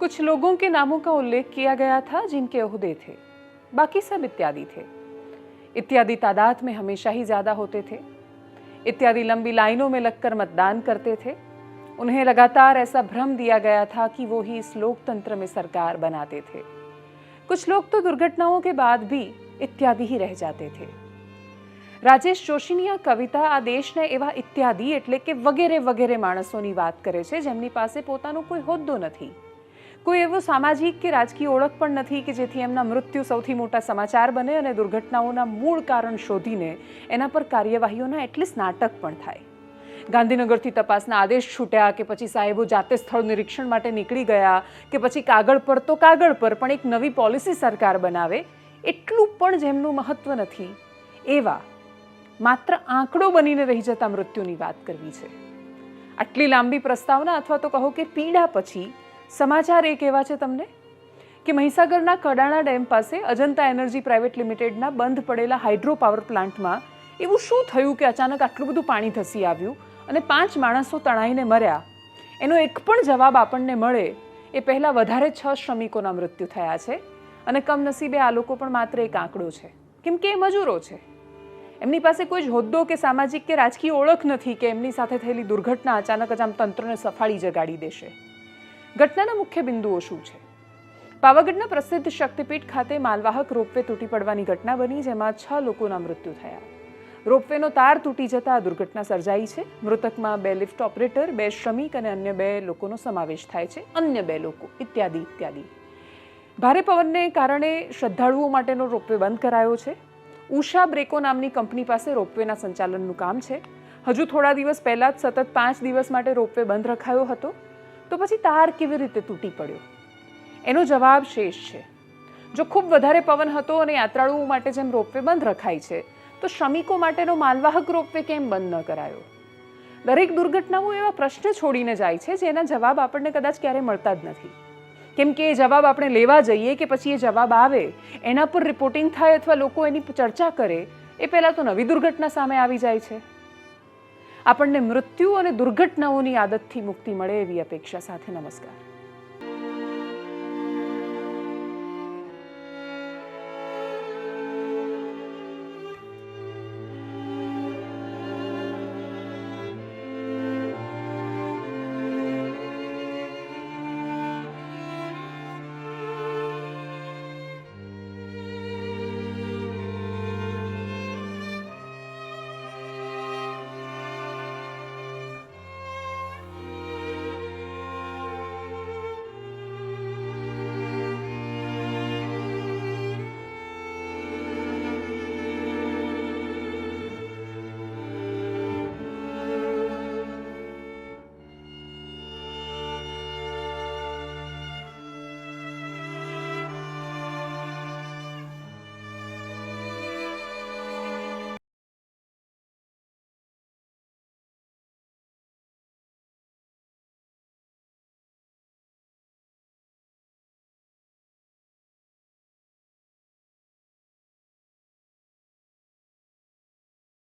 कुछ लोगों के नामों का उल्लेख किया गया था जिनके ओहदे थे बाकी सब इत्यादि थे इत्यादि तादाद में हमेशा ही ज्यादा होते थे इत्यादि लंबी लाइनों में लगकर मतदान करते थे उन्हें लगातार ऐसा भ्रम दिया गया था कि वो ही इस लोकतंत्र में सरकार बनाते थे कुछ लोग तो दुर्घटनाओं के बाद भी इत्यादि ही रह जाते थे રાજેશ જોશીની આ કવિતા આ દેશના એવા ઇત્યાદિ એટલે કે વગેરે વગેરે માણસોની વાત કરે છે જેમની પાસે પોતાનો કોઈ હોદ્દો નથી કોઈ એવો સામાજિક કે રાજકીય ઓળખ પણ નથી કે જેથી એમના મૃત્યુ સૌથી મોટા સમાચાર બને અને દુર્ઘટનાઓના મૂળ કારણ શોધીને એના પર કાર્યવાહીઓના એટલીસ્ટ નાટક પણ થાય. ગાંધીનગરથી તપાસના આદેશ છૂટ્યા કે પછી સાહેબો જાતે સ્થળ નિરીક્ષણ માટે નીકળી ગયા કે પછી કાગળ પર તો કાગળ પર, પણ એક નવી પોલિસી સરકાર બનાવે, એટલું પણ જેમનું મહત્વ નથી. એવા માત્ર આંકડો બનીને રહી જતા મૃત્યુની વાત કરવી છે. આટલી લાંબી પ્રસ્તાવના અથવા તો કહો કે પીડા પછી સમાચાર એક એવા છે તમને કે મહીસાગરના કડાણા ડેમ પાસે અજંતા એનર્જી પ્રાઇવેટ લિમિટેડના બંધ પડેલા હાઇડ્રો પાવર પ્લાન્ટમાં એવું શું થયું કે અચાનક આટલું બધું પાણી ધસી આવ્યું અને પાંચ માણસો તણાઈને મર્યા? એનો એક પણ જવાબ આપણને મળે એ પહેલાં વધારે છ શ્રમિકોના મૃત્યુ થયા છે અને કમનસીબે આ લોકો પણ માત્ર એક આંકડો છે. કેમ કે એ મજૂરો છે. એમની પાસે કોઈ જ હોદ્દો કે સામાજિક કે રાજકીય ઓળખ નથી કે એમની સાથે થયેલી દુર્ઘટના અચાનક જ આમ તંત્રને સફાળી જગાડી દેશે. ઘટનાના મુખ્ય બિંદુઓ શું છે? પાવાગઢના પ્રસિદ્ધ શક્તિપીઠ ખાતે માલવાહક રોપવે તૂટી પડવાની ઘટના બની, જેમાં છ લોકોના મૃત્યુ થયા. રોપવેનો તાર તૂટી જતા આ દુર્ઘટના સર્જાઈ છે. મૃતકમાં બે લિફ્ટ ઓપરેટર, બે શ્રમિક અને અન્ય બે લોકોનો સમાવેશ થાય છે. અન્ય બે લોકો, ઇત્યાદિ ઇત્યાદિ. ભારે પવનને કારણે શ્રદ્ધાળુઓ માટેનો રોપવે બંધ કરાયો છે. ઉષા બ્રેકો નામની કંપની પાસે રોપવેના સંચાલનનું કામ છે. હજુ થોડા દિવસ પહેલાં જ સતત પાંચ દિવસ માટે રોપવે બંધ રખાયો હતો. તો પછી તાર કેવી રીતે તૂટી પડ્યો? એનો જવાબ શેષ છે. જો ખૂબ વધારે પવન હતો અને યાત્રાળુઓ માટે જેમ રોપવે બંધ રખાય છે, તો શ્રમિકો માટેનો માલવાહક રોપવે કેમ બંધ ન કરાયો? દરેક દુર્ઘટનાઓ એવા પ્રશ્ન છોડીને જાય છે જેના જવાબ આપણને કદાચ ક્યારેય મળતા જ નથી. કેમ કે એ જવાબ આપણે લેવા જઈએ કે પછી એ જવાબ આવે, એના પર રિપોર્ટિંગ થાય અથવા લોકો એની ચર્ચા કરે, એ પહેલાં તો નવી દુર્ઘટના સામે આવી જાય છે. આપણને મૃત્યુ અને દુર્ઘટનાઓની આદતથી મુક્તિ મળે એવી અપેક્ષા સાથે નમસ્કાર.